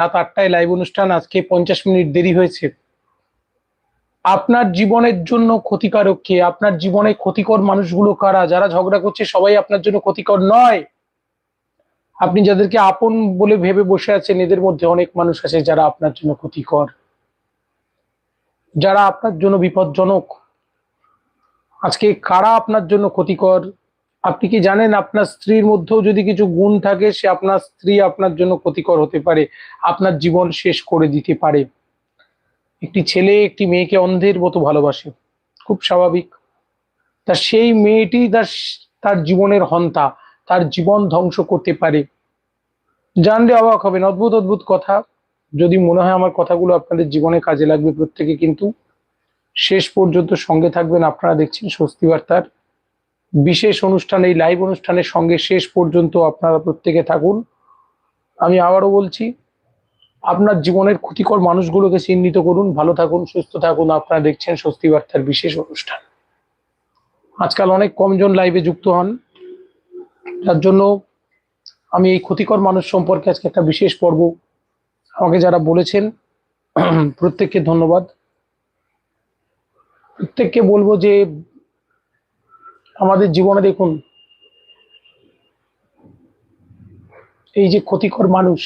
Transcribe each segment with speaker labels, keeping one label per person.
Speaker 1: রাত আটটায় লাইভ অনুষ্ঠান আজকে পঞ্চাশ মিনিট দেরি হয়েছে। আপনার জীবনের জন্য ক্ষতিকারক কে? আপনার জীবনে ক্ষতিকর মানুষগুলো কারা? যারা ঝগড়া করছে, সবাই আপনার জন্য ক্ষতিকর নয়। আপনি যাদেরকে আপন বলে ভেবে বসে আছেন, এদের মধ্যে অনেক মানুষ আছে যারা আপনার জন্য ক্ষতিকর। যারা আপনার জন্য বিপজ্জনক। আজকে কারা আপনার জন্য ক্ষতিকর? আপনি কি জানেন আপনার স্ত্রীর মধ্যেও যদি কিছু গুণ থাকে, সে আপনার স্ত্রী আপনার জন্য ক্ষতিকর হতে পারে, আপনার জীবন শেষ করে দিতে পারে। একটি ছেলে একটি মেয়েকে অন্ধের মতো ভালোবাসে, খুব স্বাভাবিক। তা সেই মেয়েটি তার তার জীবনের হন্তা, তার জীবন ধ্বংস করতে পারে। জানলে অবাক হবেন, অদ্ভুত অদ্ভুত কথা। যদি মনে হয় আমার কথাগুলো আপনাদের জীবনে কাজে লাগবে প্রত্যেকে, কিন্তু শেষ পর্যন্ত সঙ্গে থাকবেন, আপনারা দেখছেন স্বস্তি বার্তার। বিশেষ অনুষ্ঠান, এই লাইভ অনুষ্ঠানের সঙ্গে শেষ পর্যন্ত আপনারা প্রত্যেকে থাকুন। আমি আবারও বলছি, আপনার জীবনের ক্ষতিকর মানুষগুলোকে চিহ্নিত করুন, ভালো থাকুন, সুস্থ থাকুন। আপনারা দেখছেন স্বস্তি বার্তার বিশেষ অনুষ্ঠান। আজকাল অনেক কমজন লাইভে যুক্ত হন। যার জন্য আমি এই ক্ষতিকর মানুষ সম্পর্কে আজকে একটা বিশেষ পর্ব আমাকে যারা বলেছেন, প্রত্যেককে ধন্যবাদ। প্রত্যেককে বলব যে আমাদের জীবনে দেখুন, এই যে ক্ষতিকর মানুষ,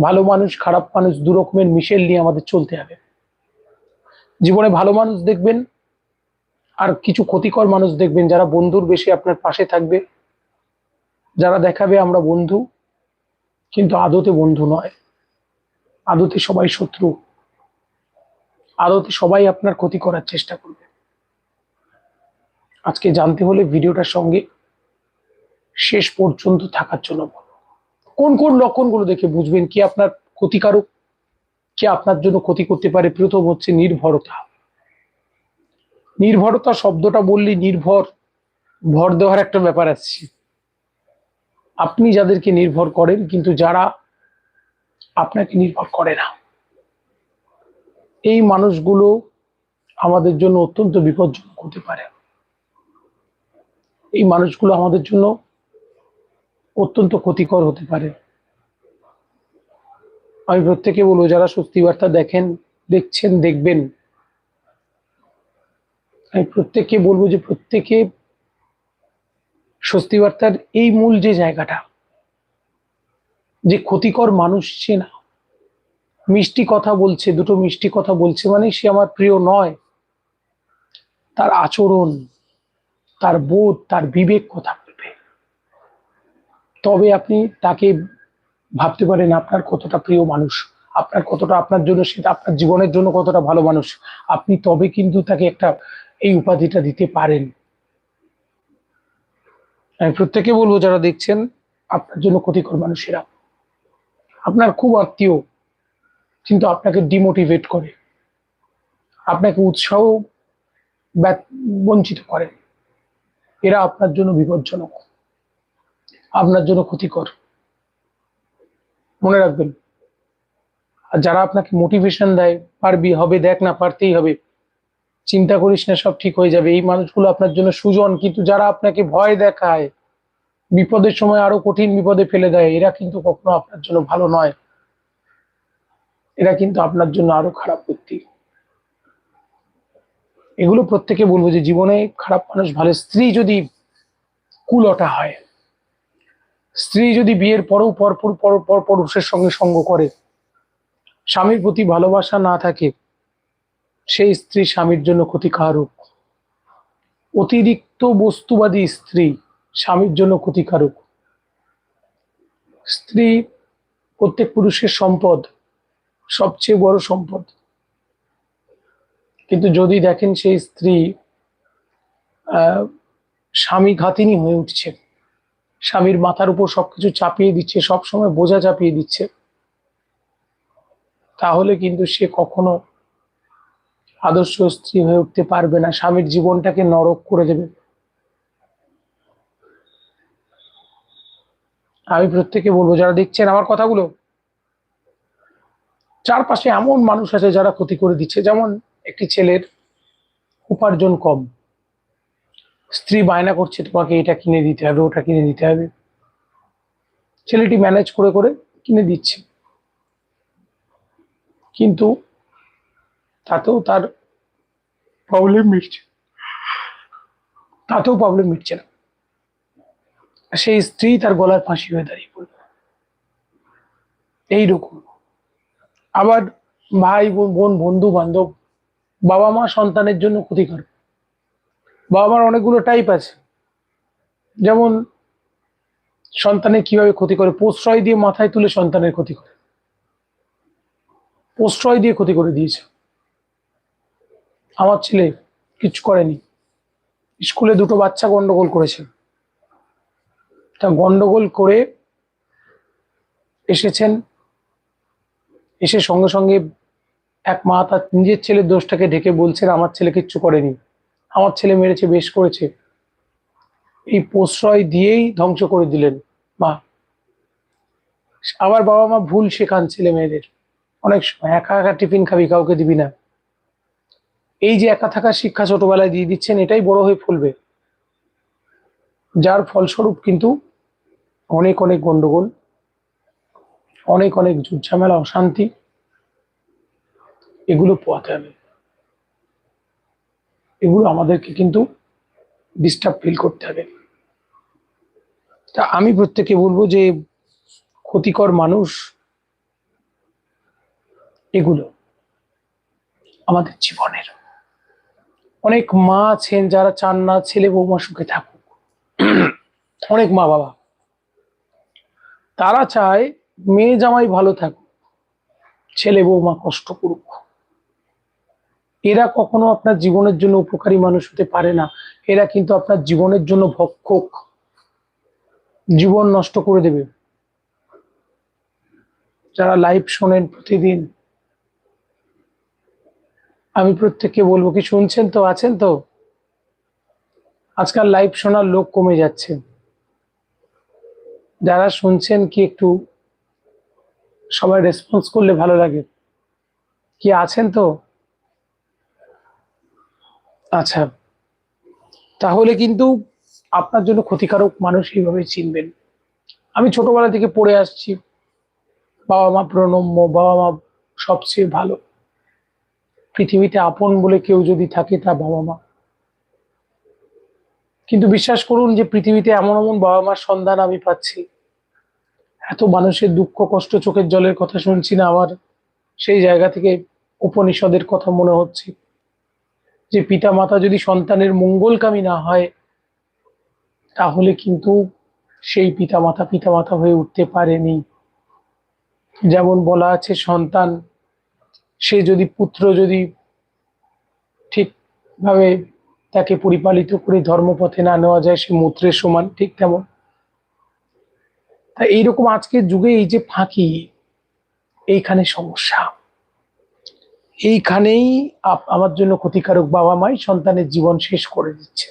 Speaker 1: ভালো মানুষ, খারাপ মানুষ, দু রকমের মিশেল নিয়ে আমাদের চলতে হবে। জীবনে ভালো মানুষ দেখবেন, আর কিছু ক্ষতিকর মানুষ দেখবেন, যারা বন্ধুর বেশি আপনার পাশে থাকবে, যারা দেখাবে আমরা বন্ধু, কিন্তু আদতে বন্ধু নয়। আদতে সবাই শত্রু। আদতে সবাই আপনার ক্ষতি করার চেষ্টা করবে। আজকে জানতে হলে ভিডিওটার সঙ্গে শেষ পর্যন্ত থাকার জন্য কোন কোন লক্ষণগুলো দেখে বুঝবেন? কি আপনার ক্ষতিকারক? কি আপনার জন্য ক্ষতি করতে পারে? প্রথম হচ্ছে নির্ভরতা। নির্ভরতা শব্দটা বললে নির্ভর, ভর দেওয়ার একটা ব্যাপার আসছে আপনি যাদেরকে নির্ভর করেন, কিন্তু যারা আপনাকে নির্ভর করে না। এই মানুষগুলো আমাদের জন্য অত্যন্ত বিপজ্জনক হতে পারে। এই মানুষগুলো আমাদের জন্য অত্যন্ত ক্ষতিকর হতে পারে। আমি প্রত্যেকে বলব, যারা সত্যি বার্তা দেখেন, দেখছেন, দেখবেন, আমি প্রত্যেককে বলব যে প্রত্যেকে স্বস্তি বার্তার এই মূল যে জায়গাটা, যে ক্ষতিকর মানুষ সে না। মিষ্টি কথা বলছে, দুটো মিষ্টি কথা বলছে মানে সে আমার প্রিয় নয়। তার আচরণ তার বোধ, তার বিবেক কথা বলবে। তবে আপনি তাকে ভাবতে পারেন, আপনার কতটা প্রিয় মানুষ, আপনার কতটা আপনার জন্য সেটা আপনার জীবনের জন্য কতটা ভালো মানুষ। আপনি তবে কিন্তু তাকে একটা, এই উপাধিটা দিতে পারেন। আমি প্রত্যেকে বলব, যারা দেখছেন, আপনার জন্য ক্ষতিকর মানুষেরা। আপনার খুব আত্মীয়, কিন্তু আপনাকে ডিমোটিভেট করে। আপনাকে উৎসাহ বঞ্চিত করে। এরা আপনার জন্য বিপজ্জনক। আপনার জন্য ক্ষতিকর। মনে রাখবেন। আর যারা আপনাকে মোটিভেশন দেয়, পারবি, হবে, দেখ না, পারতেই হবে। চিন্তা করিস না, সব ঠিক হয়ে যাবে। এই মানুষগুলো আপনার জন্য সুজন, কিন্তু যারা আপনাকে ভয় দেখায়, বিপদের সময় আরও কঠিন বিপদে ফেলে দেয়, এরা কিন্তু কখনো আপনার জন্য ভালো নয়। এরা কিন্তু আপনার জন্য আরও খারাপ ব্যক্তি। এগুলো প্রত্যেকে বলব যে জীবনে খারাপ মানুষ ভালো, স্ত্রী যদি কুলটা হয়, স্ত্রী যদি বিয়ের পরেও পরপর পর পর পুরুষের সঙ্গে সঙ্গ করে, স্বামীর প্রতি ভালোবাসা না থাকে, সেই স্ত্রী স্বামীর জন্য ক্ষতিকারক। অতিরিক্ত বস্তুবাদী স্ত্রী স্বামীর জন্য ক্ষতিকারক। স্ত্রী প্রত্যেক পুরুষের সম্পদ, সবচেয়ে বড় সম্পদ। কিন্তু যদি দেখেন সেই স্ত্রী স্বামী ঘাতিনী হয়ে উঠছে। স্বামীর মাথার উপর সবকিছু চাপিয়ে দিচ্ছে, সবসময় বোঝা চাপিয়ে দিচ্ছে। তাহলে কিন্তু সে কখনো আদর্শ স্ত্রী হয়ে উঠতে পারবে না, স্বামীর জীবনটাকে নরক করে দেবে। আমি প্রত্যেকে বলব, যারা দেখছেন আমার কথাগুলো, চারপাশে এমন মানুষ আছে যারা ক্ষতি করে দিচ্ছে। যেমন একটি ছেলের উপার্জন কম। স্ত্রী বায়না করছে, তোমাকে এটা কিনে দিতে হবে, ওটা কিনে দিতে হবে। ছেলেটি ম্যানেজ করে করে কিনে দিচ্ছে। কিন্তু তাতেও তার প্রবলেম মিটছে। তাতেও প্রবলেম মিটছে না। সেই স্ত্রী তার গলার ফাঁসি হয়ে দাঁড়িয়ে পড়ল। এইরকম। আবার ভাই, বোন বোন বন্ধু বান্ধব বাবা মা সন্তানের জন্য ক্ষতিকর। বাবা মার অনেকগুলো টাইপ আছে। যেমন সন্তানের কীভাবে ক্ষতি করে? প্রশ্রয় দিয়ে মাথায় তুলে সন্তানের ক্ষতি করে। প্রশ্রয় দিয়ে ক্ষতি করে দিয়েছে। আমার ছেলে কিছু করেনি। স্কুলে দুটো বাচ্চা গন্ডগোল করেছে। তা গন্ডগোল করে এসেছেন, এসে সঙ্গে সঙ্গে এক মা তার নিজের ছেলের দোষটাকে ঢেকে বলছেন, আমার ছেলে কিচ্ছু করেনি। আমার ছেলে মেরেছে, বেশ করেছে। এই প্রশ্রয় দিয়েই ধ্বংস করে দিলেন মা। আবার বাবা মা ভুল শেখান ছেলে মেয়েদের। অনেক সময় একা একা টিফিন খাবি, কাউকে দিবি না। এই যে একা থাকার শিক্ষা ছোটবেলায় দিয়ে দিচ্ছেন, এটাই বড় হয়ে ফুলবে। যার ফলস্বরূপ কিন্তু অনেক অনেক গন্ডগোল, অনেক অনেক ঝামেলা অশান্তি এগুলো পোয়াতে হবে এগুলো আমাদেরকে কিন্তু ডিস্টার্ব ফিল করতে হবে। তা আমি প্রত্যেকে বলব যে, ক্ষতিকর মানুষ এগুলো আমাদের জীবনের। অনেক মা আছেন যারা চান না ছেলে বৌমা সুখে থাকুক। অনেক মা বাবা। তারা চায় মেয়ে জামাই ভালো থাকুক, ছেলে বৌমা কষ্ট করুক। এরা কখনো আপনার জীবনের জন্য উপকারী মানুষ হতে পারে না। এরা কিন্তু আপনার জীবনের জন্য ভক্ষক। জীবন নষ্ট করে দেবে। যারা লাইভ শোনেন প্রতিদিন। আমি প্রত্যেককে বলব, কি শুনছেন তো? আছেন তো? আজকাল লাইভ শোনার লোক কমে যাচ্ছে। যারা শুনছেন কি একটু সবাই রেসপন্স করলে ভালো লাগে। কি আছেন তো? আচ্ছা। তাহলে কিন্তু আপনার জন্য ক্ষতিকারক মানুষ এইভাবে চিনবেন? আমি ছোটবেলা থেকে পড়ে আসছি। বাবা মা প্রণম্য, বাবা মা সবচেয়ে ভালো। পৃথিবীতে আপন বলে কেউ যদি থাকে তা বাবা মা। কিন্তু বিশ্বাস করুন যে পৃথিবীতে এমন এমন বাবা মার সন্ধান আমি পাচ্ছি। এত মানুষের দুঃখ, কষ্ট চোখের জলের কথা শুনছি না আমার। সেই জায়গা থেকে উপনিষদের কথা মনে হচ্ছে। যে পিতা মাতা যদি সন্তানের মঙ্গলকামী না হয়, তাহলে কিন্তু সেই পিতা মাতা পিতা মাতা হয়ে উঠতে পারেনি। যেমন বলা আছে, সন্তান, সে যদি পুত্র যদি ঠিকভাবে তাকে পরিপালিত করে ধর্মপথে না নেওয়া যায়, সে মূত্রের সমান, ঠিক তেমন। তা এইরকম আজকের যুগে এই যে ফাঁকি, এইখানে সমস্যা। এইখানেই আমার জন্য ক্ষতিকারক বাবা মাই সন্তানের জীবন শেষ করে দিচ্ছে।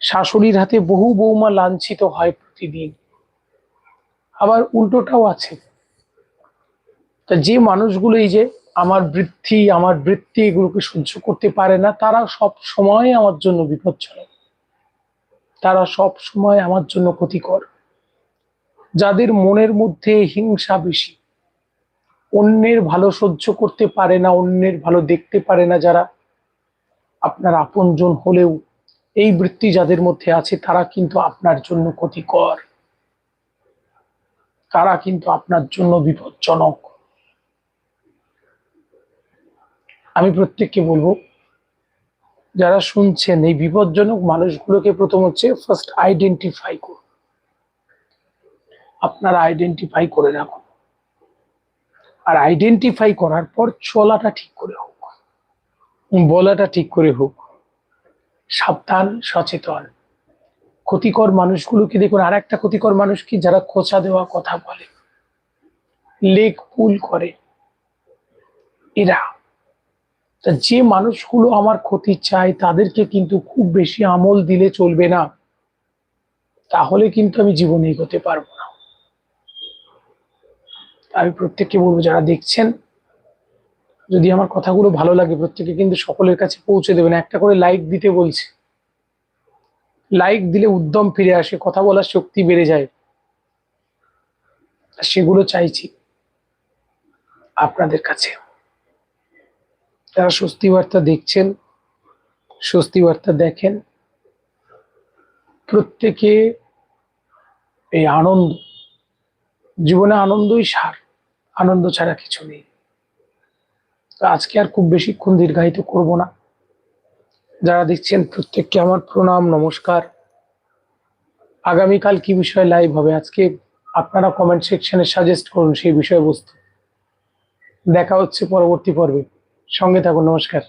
Speaker 1: শাশুড়ির হাতে বহু বৌমা লাঞ্ছিত হয় প্রতিদিন। আবার উল্টোটাও আছে। তা যে মানুষগুলো এই যে আমার বৃদ্ধি আমার বৃত্তি এগুলোকে সহ্য করতে পারে না, তারা সব সময় আমার জন্য বিপজ্জনক। তারা সব সময় আমার জন্য ক্ষতিকর। যাদের মনের মধ্যে হিংসা বেশি অন্যের ভালো সহ্য করতে পারে না, অন্যের ভালো দেখতে পারে না যারা। আপনার আপনজন হলেও এই বৃত্তি যাদের মধ্যে আছে, তারা কিন্তু আপনার জন্য ক্ষতিকর। তারা কিন্তু আপনার জন্য বিপজ্জনক। আমি প্রত্যেককে বলব, যারা শুনছেন, এই বিপজ্জনক মানুষগুলোকে প্রথম হচ্ছে ফার্স্ট আইডেন্টিফাই করুন। আপনারা আইডেন্টিফাই করে রাখুন। আর আইডেন্টিফাই করার পর চলাটা ঠিক করে হোক, বলাটা ঠিক করে হোক, সাবধান, সচেতন। ক্ষতিকর মানুষগুলোকে দেখুন আর একটা ক্ষতিকর মানুষ কি? যারা খোঁচা দেওয়া কথা বলে, লেগ পুল করে। এরা, তা যে মানুষগুলো আমার ক্ষতি চায়, তাদেরকে কিন্তু খুব বেশি আমল দিলে চলবে না। তাহলে কিন্তু আমি জীবনে এগোতে পারব না। আমি প্রত্যেককে বলব, যারা দেখছেন, যদি আমার কথাগুলো ভালো লাগে প্রত্যেকে কিন্তু সকলের কাছে পৌঁছে দেবেন। একটা করে লাইক দিতে বলছে। লাইক দিলে উদ্যম ফিরে আসে, কথা বলার শক্তি বেড়ে যায়। সেগুলো চাইছি আপনাদের কাছে। যারা স্বস্তি বার্তা দেখছেন, স্বস্তি বার্তা দেখেন, প্রত্যেকে এই আনন্দ, জীবনে আনন্দই সার। আনন্দ ছাড়া কিছু নেই। তো আজকে আর খুব বেশিক্ষণ দীর্ঘায়িত করব না। যারা দেখছেন, প্রত্যেককে আমার প্রণাম, নমস্কার। আগামীকাল কি বিষয়ে লাইভ হবে আজকে আপনারা কমেন্ট সেকশনে সাজেস্ট করুন সেই বিষয়বস্তু। দেখা হচ্ছে পরবর্তী পর্বে। সঙ্গে থাকুন, নমস্কার।